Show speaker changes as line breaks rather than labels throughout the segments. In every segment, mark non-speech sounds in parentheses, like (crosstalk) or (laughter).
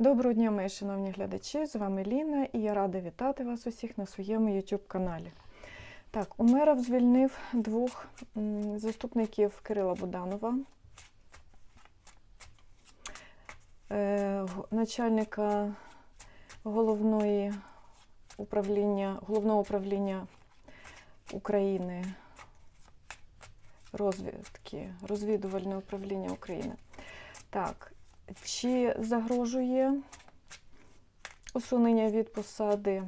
Доброго дня, мої шановні глядачі! З вами Ліна і я рада вітати вас усіх на своєму YouTube каналі. Так, Умеров звільнив двох заступників Кирила Буданова, е, начальника головної управління, головного управління України розвідки, розвідувальне управління України. Так, чи загрожує усунення від посади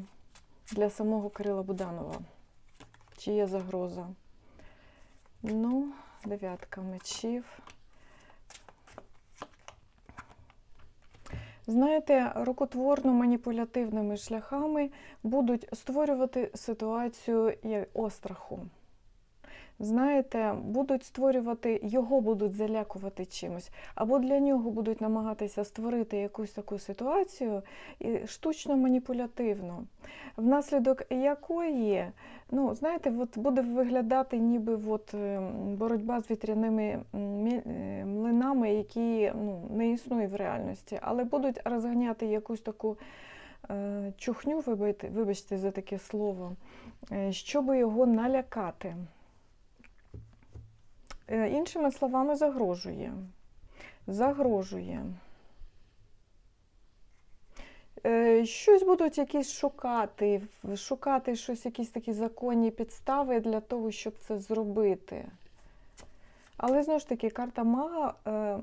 для самого Кирила Буданова? Чи є загроза? Ну, дев'ятка мечів. Знаєте, рукотворно-маніпулятивними шляхами будуть створювати ситуацію остраху. Знаєте, будуть створювати, його будуть залякувати чимось, або для нього будуть намагатися створити якусь таку ситуацію штучно маніпулятивно, внаслідок якої, ну, знаєте, от буде виглядати ніби от, е, боротьба з вітряними е, млинами, які ну, не існують в реальності, але будуть розганяти якусь таку е, чухню, вибачте, вибачте за таке слово, е, щоб його налякати. Е, Іншими словами, загрожує. Загрожує. Е, Щось будуть якісь шукати, шукати щось, якісь такі законні підстави для того, щоб це зробити. Але знову ж таки, карта мага е,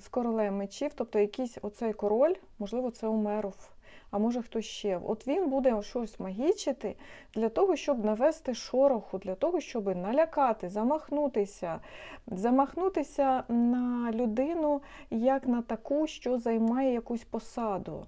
з королем мечів, тобто якийсь оцей король, можливо, це Умеров, а може хтось ще. От він буде щось магічити для того, щоб навести шороху, для того, щоб налякати, замахнутися, замахнутися на людину як на таку, що займає якусь посаду.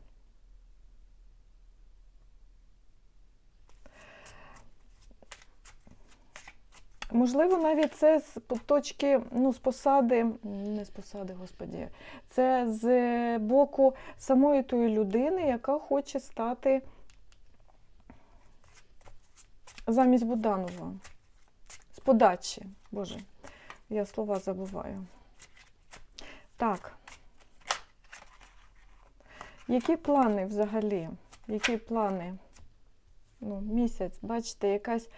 Можливо, навіть це з точки, ну, з посади, не з посади, господі, це з боку самої тої людини, яка хоче стати замість Буданова. З подачі. Боже, я слова забуваю. Так. Які плани взагалі? Які плани? Ну, місяць, бачите, якась.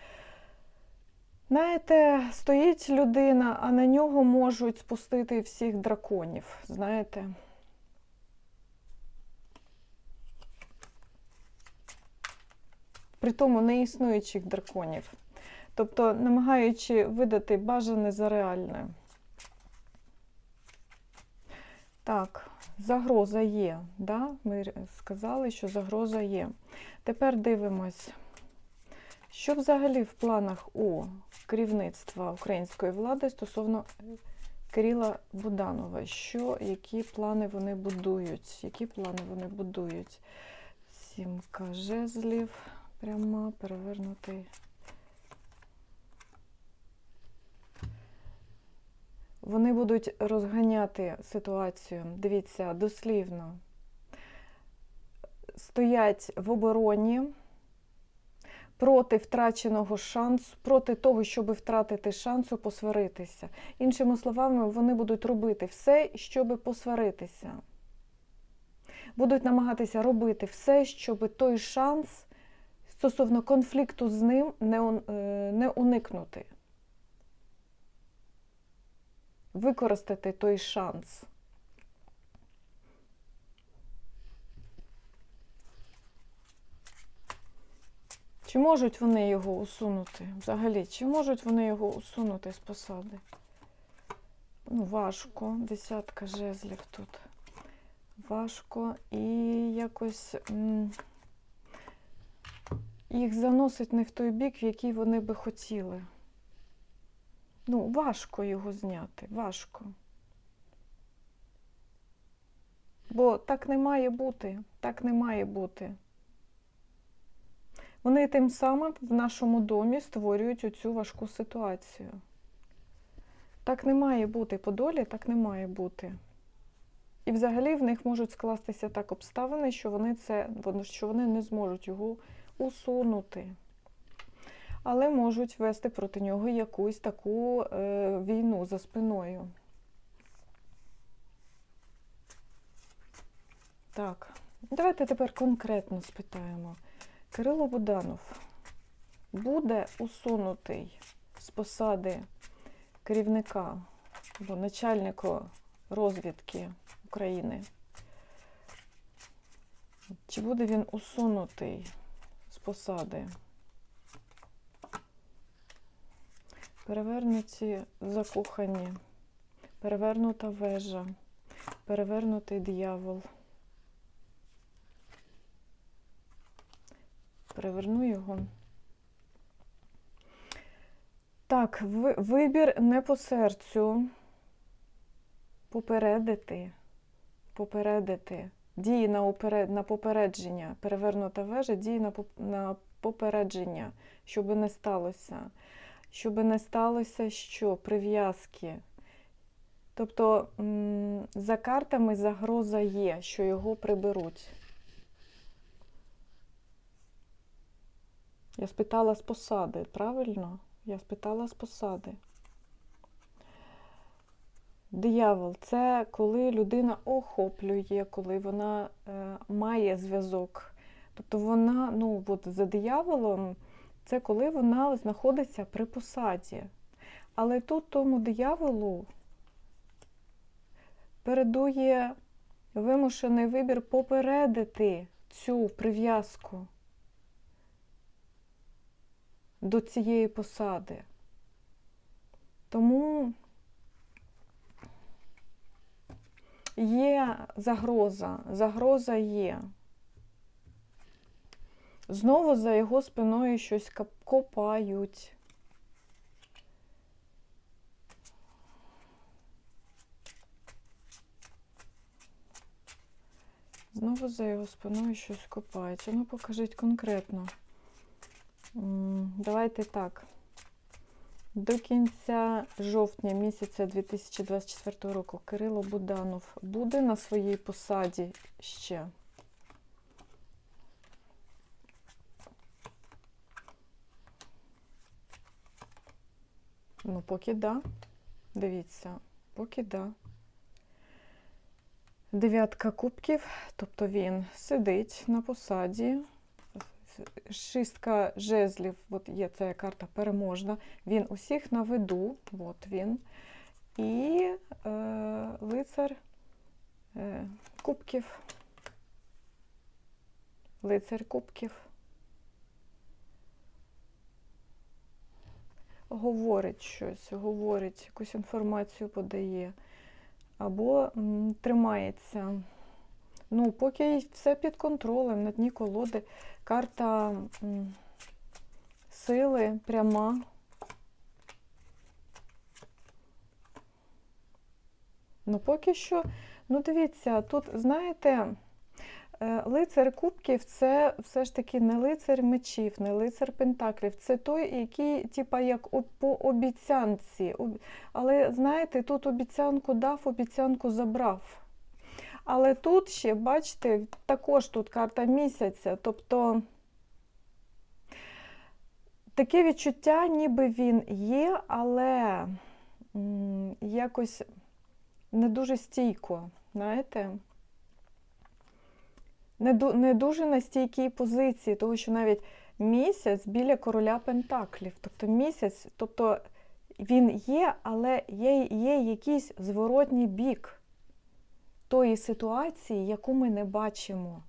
Знаєте, стоїть людина, а на нього можуть спустити всіх драконів. Знаєте? Притому не існуючих драконів. Тобто, намагаючи видати бажане за реальне. Так, загроза є. Да? Ми сказали, що загроза є. Тепер дивимось. Що взагалі в планах у керівництва української влади стосовно Кирила Буданова? Що, які плани вони будують? Які плани вони будують? Сімка жезлів, пряма, перевернутий. Вони будуть розганяти ситуацію. Дивіться, дослівно. Стоять в обороні проти втраченого шансу, проти того, щоб втратити шансу посваритися. Іншими словами, вони будуть робити все, щоб посваритися. Будуть намагатися робити все, щоб той шанс стосовно конфлікту з ним не, е, уникнути. Використати той шанс. Чи можуть вони його усунути? Взагалі, чи можуть вони його усунути з посади? Ну, важко. Десятка жезлів тут. Важко і якось м, їх заносить не в той бік, в який вони би хотіли. Ну, важко його зняти, важко. Бо так не має бути, так не має бути. Вони тим самим в нашому домі створюють оцю важку ситуацію. Так не має бути по долі, так не має бути. І взагалі в них можуть скластися так обставини, що вони, це, що вони не зможуть його усунути. Але можуть вести проти нього якусь таку е, війну за спиною. Так, давайте тепер конкретно спитаємо. Кирило Буданов буде усунутий з посади керівника або начальника розвідки України? Чи буде він усунутий з посади? Перевернуті закохані, перевернута вежа, перевернутий диявол. Переверну його. Так, ви- вибір не по серцю. Попередити. Попередити. Дії на, оперед... на попередження. Перевернута вежа, дії на, на попередження, щоб не сталося. Щоб не сталося що? Прив'язки. Тобто за картами загроза є, що його приберуть. Я спитала з посади, правильно? Я спитала з посади. Диявол це коли людина охоплює, коли вона е, має зв'язок. Тобто вона, ну, от за дияволом, це коли вона знаходиться при посаді. Але тут тому дияволу передує вимушений вибір попередити цю прив'язку до цієї посади. Тому є загроза, загроза є. Знову за його спиною щось копають. Знову за його спиною щось копають. Ну, покажіть конкретно. Давайте так. До кінця жовтня місяця 2024 року Кирило Буданов буде на своїй посаді ще. Ну, поки да. Дивіться, поки да. Дев'ятка кубків, тобто він сидить на посаді. Шістка жезлів, от є ця карта переможна. Він усіх на виду, от він. І е, лицар е, кубків. Лицар кубків. Говорить щось, говорить, якусь інформацію подає. Або м, тримається. Ну, поки все під контролем, на дні колоди. Карта сили пряма. Ну, поки що, ну дивіться, тут, знаєте, е, лицар кубків це все ж таки не лицар мечів, не лицар пентаклів. Це той, який, типа, як по обіцянці. Але знаєте, тут обіцянку дав, обіцянку забрав. Але тут ще, бачите, також тут карта місяця. Тобто таке відчуття, ніби він є, але якось не дуже стійко, знаєте? Не, ду- не дуже на стійкій позиції, тому що навіть місяць біля короля Пентаклів. Тобто місяць, тобто він є, але є, є якийсь зворотній бік тої ситуації, яку ми не бачимо.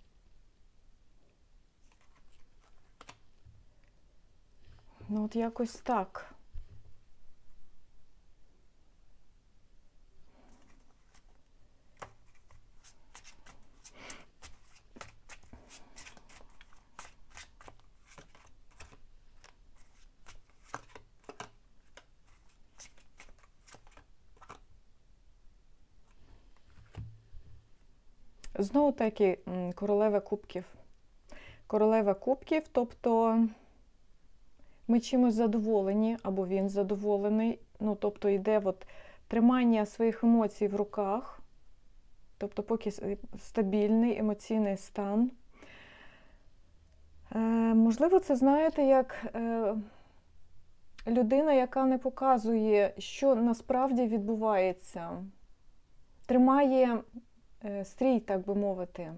Ну, от якось так. Знову таки королева кубків. Королева кубків, тобто ми чимось задоволені, або він задоволений. Ну, тобто йде от тримання своїх емоцій в руках, тобто поки стабільний емоційний стан. Е, можливо, це знаєте, як е, людина, яка не показує, що насправді відбувається, тримає Е, стрій, так би мовити.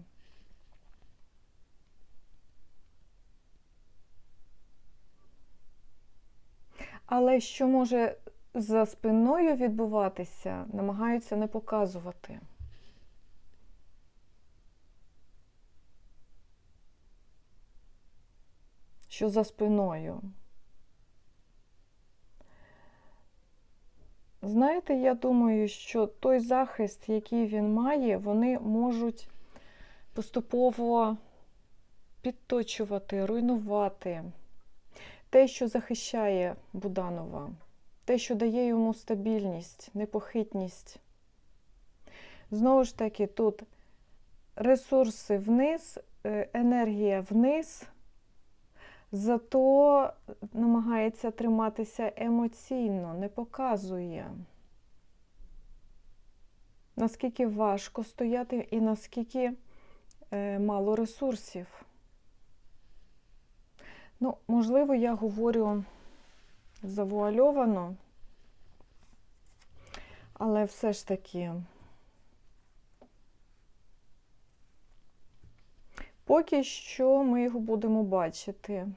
Але що може за спиною відбуватися, намагаються не показувати. Що за спиною? Знаєте, я думаю, що той захист, який він має, вони можуть поступово підточувати, руйнувати те, що захищає Буданова, те, що дає йому стабільність, непохитність. Знову ж таки, тут ресурси вниз, е, енергія вниз, зато намагається триматися емоційно, не показує. Наскільки важко стояти і наскільки е, мало ресурсів. Ну, можливо, я говорю завуальовано, але все ж таки. Поки що ми його будемо бачити.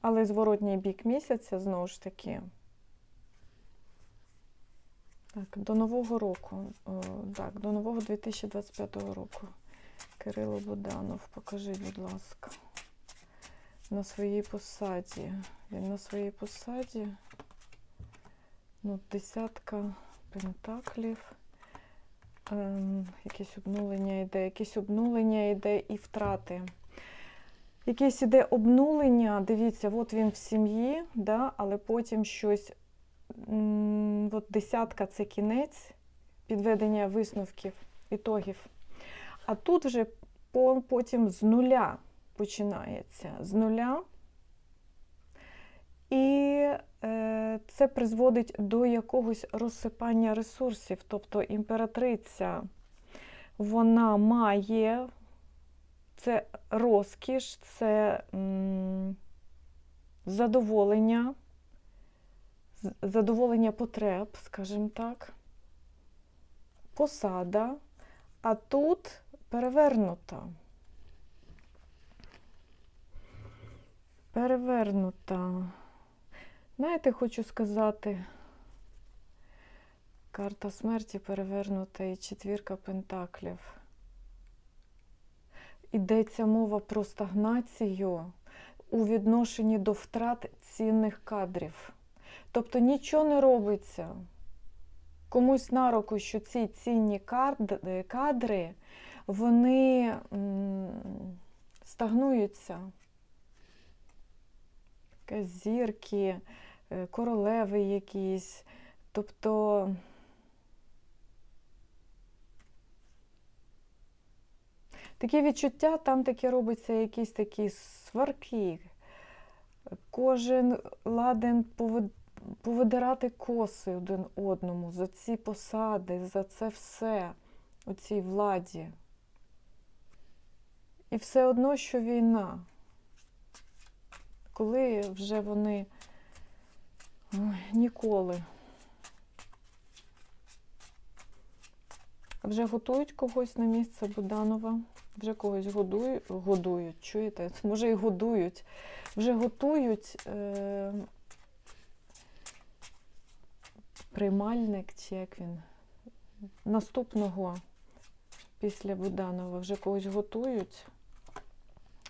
Але зворотній бік місяця знову ж таки. Так, до Нового року. О, так, до нового 2025 року. Кирило Буданов, покажи, будь ласка. На своїй посаді. Він на своїй посаді. Ну, десятка пентаклів. Ем, якесь обнулення йде, якесь обнулення йде і втрати. Якесь іде обнулення, дивіться, от він в сім'ї, да, але потім щось. м, От десятка це кінець підведення висновків, ітогів. А тут вже по- потім з нуля починається. З нуля. І е, це призводить до якогось розсипання ресурсів. Тобто імператриця вона має це розкіш, це м, задоволення, задоволення потреб, скажімо так, посада, а тут перевернута. Перевернута. Знаєте, хочу сказати, карта смерті перевернута і четвірка пентаклів. Йдеться мова про стагнацію у відношенні до втрат цінних кадрів. Тобто нічого не робиться. Комусь на руку, що ці цінні кадри, вони стагнуються. Зірки, королеви якісь. Тобто такі відчуття, там таке робиться якісь такі сварки. Кожен ладен повид- повидирати коси один одному за ці посади, за це все у цій владі. І все одно, що війна коли вже вони ой, ніколи. Вже готують когось на місце Буданова, вже когось годують, годують, чуєте? (laughs) Може і годують. Вже готують е, приймальник, чи як він, наступного після Буданова. Вже когось готують. Так,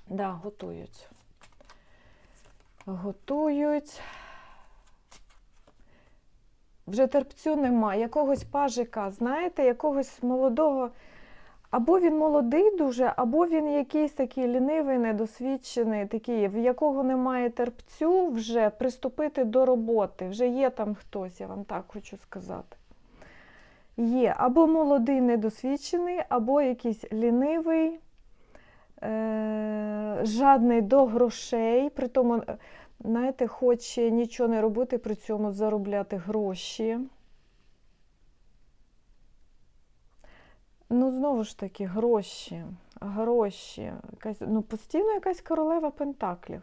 да, готують готують. Вже терпцю нема, якогось пажика, знаєте, якогось молодого. Або він молодий дуже, або він якийсь такий лінивий, недосвідчений, такий, в якого немає терпцю вже приступити до роботи. Вже є там хтось, я вам так хочу сказати. Є або молодий, недосвідчений, або якийсь лінивий, е, жадний до грошей, при тому, знаєте, хоче нічого не робити, при цьому заробляти гроші. Ну, знову ж таки, гроші, гроші. Якась, ну, постійно якась королева Пентаклів.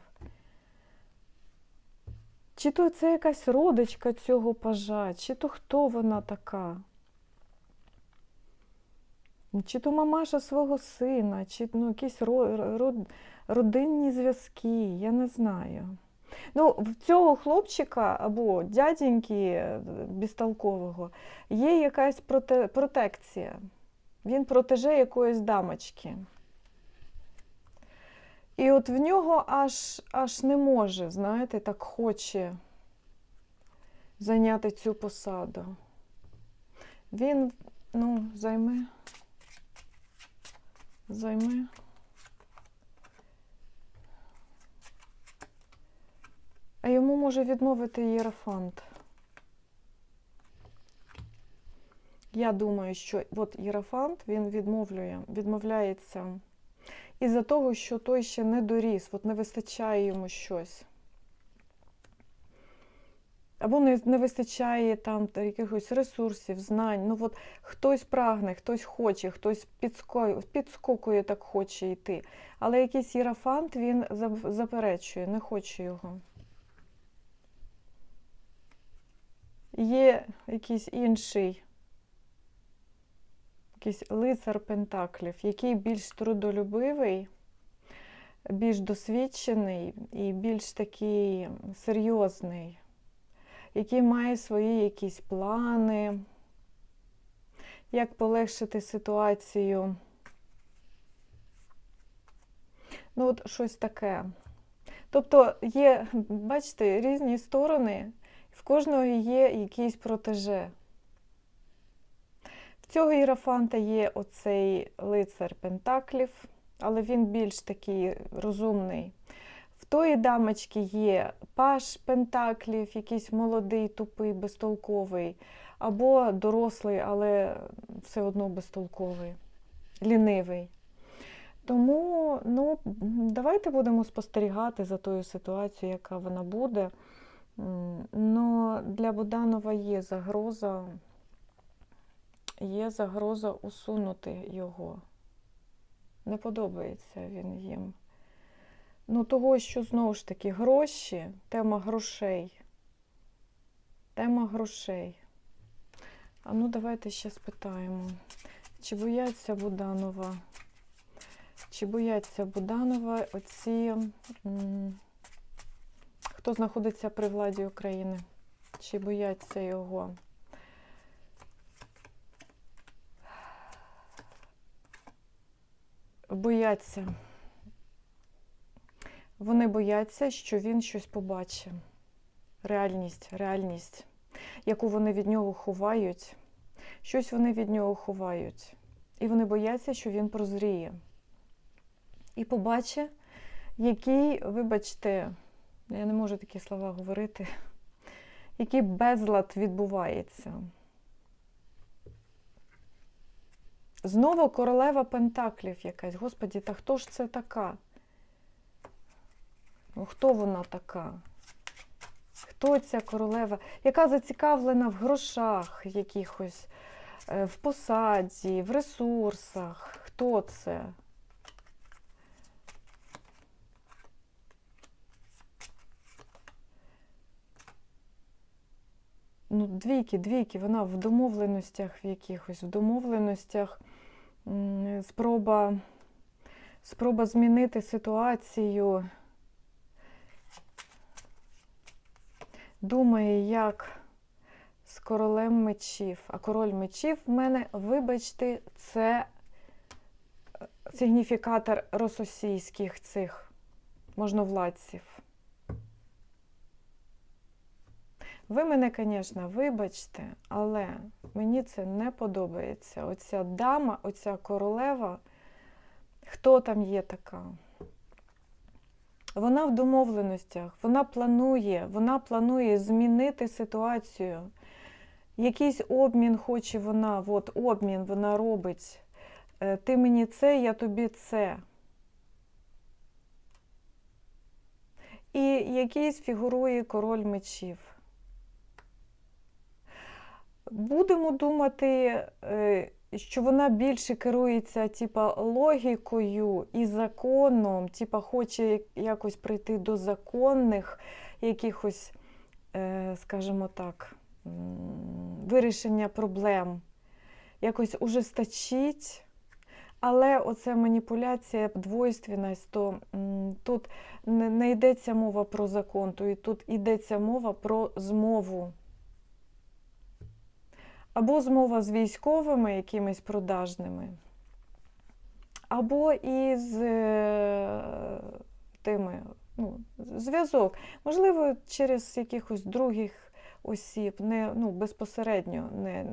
Чи то це якась родичка цього пажа, чи то хто вона така? Чи то мамаша свого сина, чи ну, якісь ро, ро, родинні зв'язки, я не знаю. Ну, в цього хлопчика або дяденьки е, безтолкового є якась проте, протекція. Він протеже якоїсь дамочки. І от в нього аж, аж не може, знаєте, так хоче зайняти цю посаду. Він, ну, займе. Займе. А йому може відмовити Єрофант. Я думаю, що от Єрофант він відмовлює, відмовляється із-за того, що той ще не доріс, от не вистачає йому щось. Або не, не вистачає там якихось ресурсів, знань. Ну от хтось прагне, хтось хоче, хтось підскокує, підскокує, так хоче йти. Але якийсь єрофант він заперечує, не хоче його. Є якийсь інший, якийсь лицар Пентаклів, який більш трудолюбивий, більш досвідчений і більш такий серйозний, який має свої якісь плани, як полегшити ситуацію. Ну, от щось таке. Тобто є, бачите, різні сторони, в кожного є якийсь протеже. В цього іерофанта є оцей лицар Пентаклів, але він більш такий розумний. В тої дамочки є паш Пентаклів, якийсь молодий, тупий, безтолковий, або дорослий, але все одно безтолковий, лінивий. Тому ну, давайте будемо спостерігати за тою ситуацією, яка вона буде. Но для Буданова є загроза, є загроза усунути його. Не подобається він їм. Ну, того, що знову ж таки гроші, тема грошей. Тема грошей. А ну, давайте ще спитаємо, чи бояться Буданова? Чи бояться Буданова оці, м, хто знаходиться при владі України? Чи бояться його? Бояться. Вони бояться, що він щось побачить. Реальність, реальність, яку вони від нього ховають. Щось вони від нього ховають. І вони бояться, що він прозріє. І побачить, який, вибачте, я не можу такі слова говорити, який безлад відбувається. Знову королева Пентаклів якась. Господі, та хто ж це така? Ну, хто вона така? Хто ця королева? Яка зацікавлена в грошах якихось, е, в посаді, в ресурсах? Хто це? Ну, двійки, двійки, вона в домовленостях в якихось, в домовленостях спроба, спроба змінити ситуацію. Думає, як з королем мечів. А король мечів в мене, вибачте, це е, сигніфікатор рососійських цих можновладців. Ви мене, звісно, вибачте, але мені це не подобається. Оця дама, оця королева, хто там є така? Вона в домовленостях, вона планує, вона планує змінити ситуацію. Якийсь обмін хоче вона, от обмін вона робить. Е, Ти мені це, я тобі це. І якийсь фігурує король мечів. Будемо думати, е, що вона більше керується типа, логікою і законом, типа, хоче якось прийти до законних якихось, е, скажімо так, вирішення проблем. Якось ужесточить. Але оця маніпуляція, двойственність, то тут не йдеться мова про закон, то і тут йдеться мова про змову. Або змова з військовими, якимись продажними, або із е, тими ну, зв'язок. Можливо, через якихось других осіб, не ну, безпосередньо, не,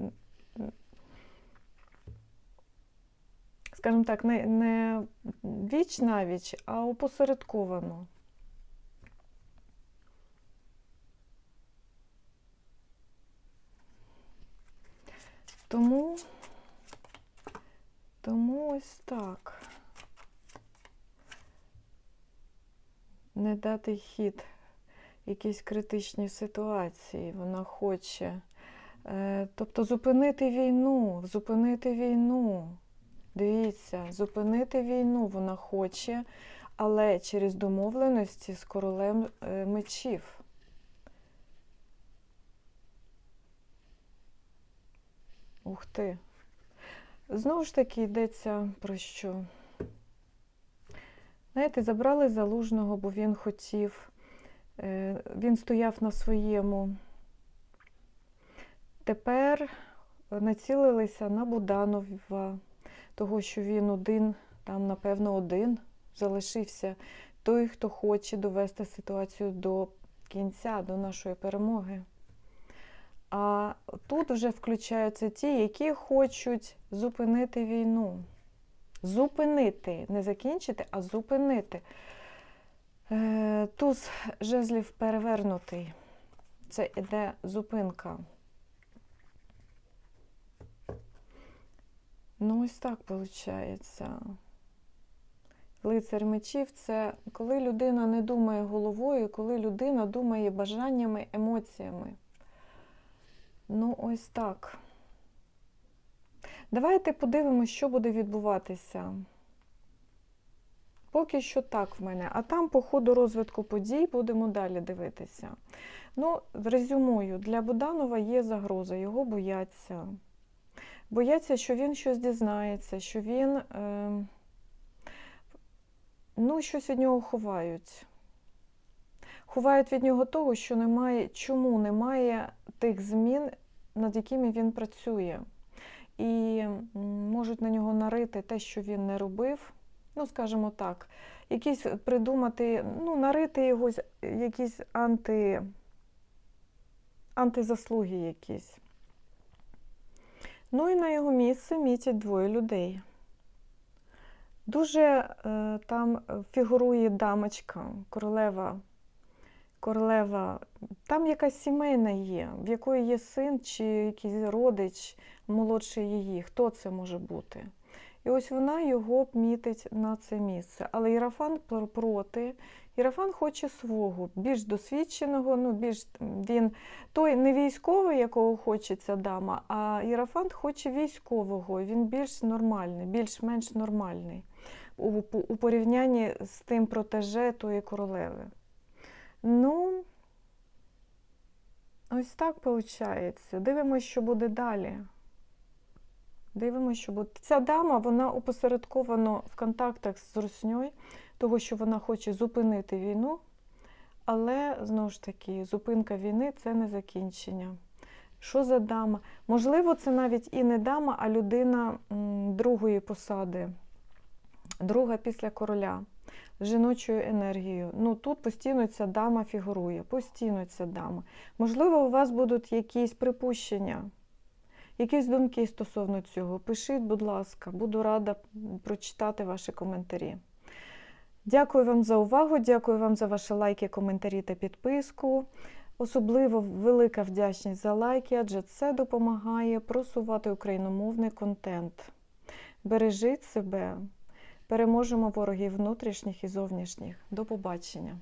скажімо так, не, не віч на віч, а опосередковано. Тому, тому ось так. Не дати хід якійсь критичній ситуації. Вона хоче. Е, Тобто зупинити війну, зупинити війну. Дивіться, зупинити війну вона хоче, але через домовленості з королем е, мечів. Ух ти. Знову ж таки йдеться про що? Знаєте, забрали залужного, бо він хотів, е, він стояв на своєму. Тепер націлилися на Буданова, того, що він один, там, напевно, один залишився той, хто хоче довести ситуацію до кінця, до нашої перемоги. А тут вже включаються ті, які хочуть зупинити війну. Зупинити, не закінчити, а зупинити. Е, Туз жезлів перевернутий. Це іде зупинка. Ну, ось так виходить. Лицар мечів це коли людина не думає головою, коли людина думає бажаннями, емоціями. Ну, ось так. Давайте подивимося, що буде відбуватися. Поки що так в мене. А там, по ходу розвитку подій, будемо далі дивитися. Ну, резюмую, для Буданова є загроза, його бояться. Бояться, що він щось дізнається, що він е, ну, щось від нього ховають. Ховають від нього того, що немає, чому немає тих змін, над якими він працює. І можуть на нього нарити те, що він не робив. Ну, скажімо так, якісь придумати, ну, нарити його якісь анти, антизаслуги якісь. Ну і на його місце мітять двоє людей. Дуже е, там фігурує дамочка, королева. Королева, там якась сімейна є, в якої є син чи якийсь родич молодший її. Хто це може бути? І ось вона його мітить на це місце. Але Ірафан проти. Ірафан хоче свого, більш досвідченого, ну, більш він той не військовий, якого хоче ця дама, а Ірафант хоче військового. Він більш нормальний, більш-менш нормальний у порівнянні з тим протеже тої королеви. Ну, ось так виходить. Дивимося, що буде далі. Дивимося, що буде. Ця дама, вона опосередковано в контактах з Русньою, того, що вона хоче зупинити війну, але, знову ж таки, зупинка війни це не закінчення. Що за дама? Можливо, це навіть і не дама, а людина другої посади, друга після короля жіночою енергією. Ну тут постійно ця дама фігурує, постійно ця дама. Можливо, у вас будуть якісь припущення, якісь думки стосовно цього. Пишіть, будь ласка, буду рада прочитати ваші коментарі. Дякую вам за увагу, дякую вам за ваші лайки, коментарі та підписку. Особливо велика вдячність за лайки, адже це допомагає просувати україномовний контент. Бережіть себе. Переможемо ворогів внутрішніх і зовнішніх. До побачення!